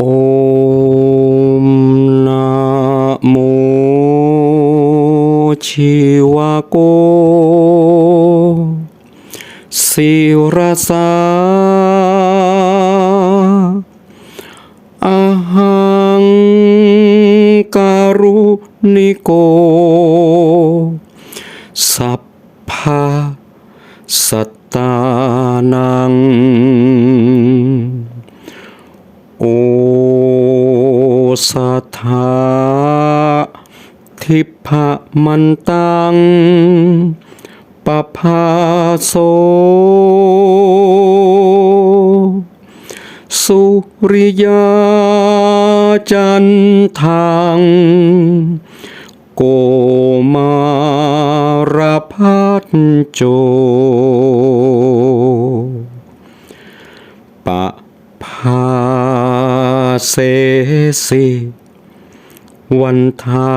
โอมนะโมชิวะโกสิรสาอาหังการุณิโก สัพพะสัตตานัง สัทธาทิพมันตังปภาโส สุริยาจันทัง โกมารพัทโจ ปะพา เสสิวันทา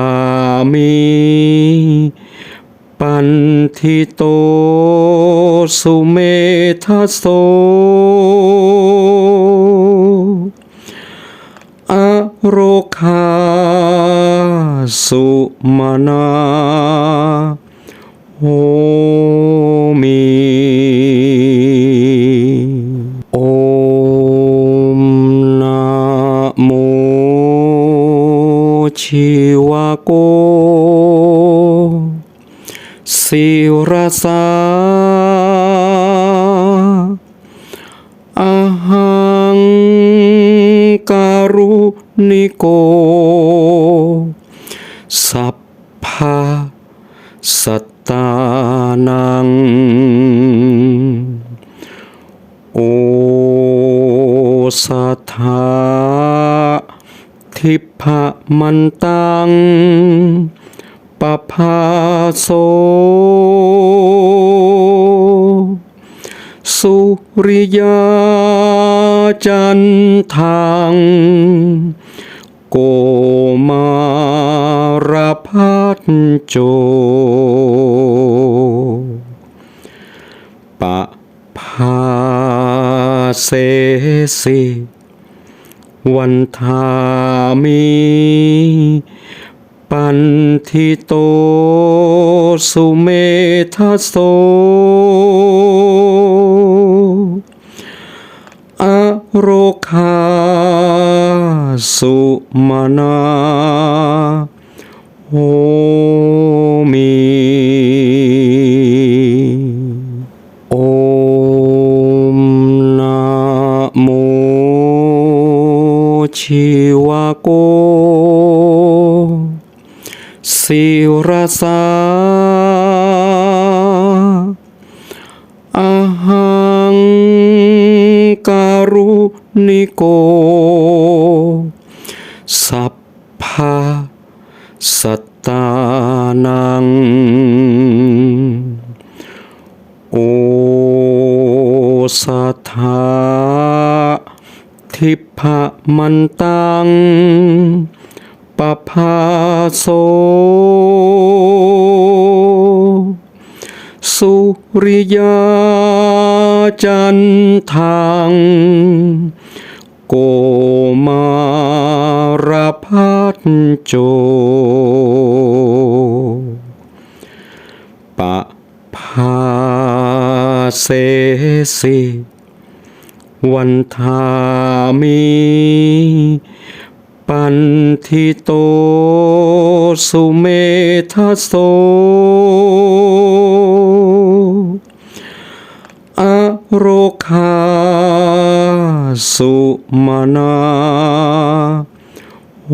มีปันทิโตสุเมทโสอโรคาสุมานาโหมิโอ ชิวะโกสิรสาอาหังการุณิโก สัพพะสัตตานัง โอสัทธา ทิพะมันตังปภาโส สุริยาจันทัง โกมารพัทโจปะพาเสสิวันทา มีปันทิโตสุเมทัสโสอโรคาสุมานาโห ชิวะโกสิรสาอาหังการุณิโก สัพพะสัตตานัง โอสัทธา ทิพะมันตังปะภาโส สุริยาจันทัง โกมารพัทโจปะพาเสสิ วันทามีปันทิโตสุเมทโสอโรคาสุมานาโห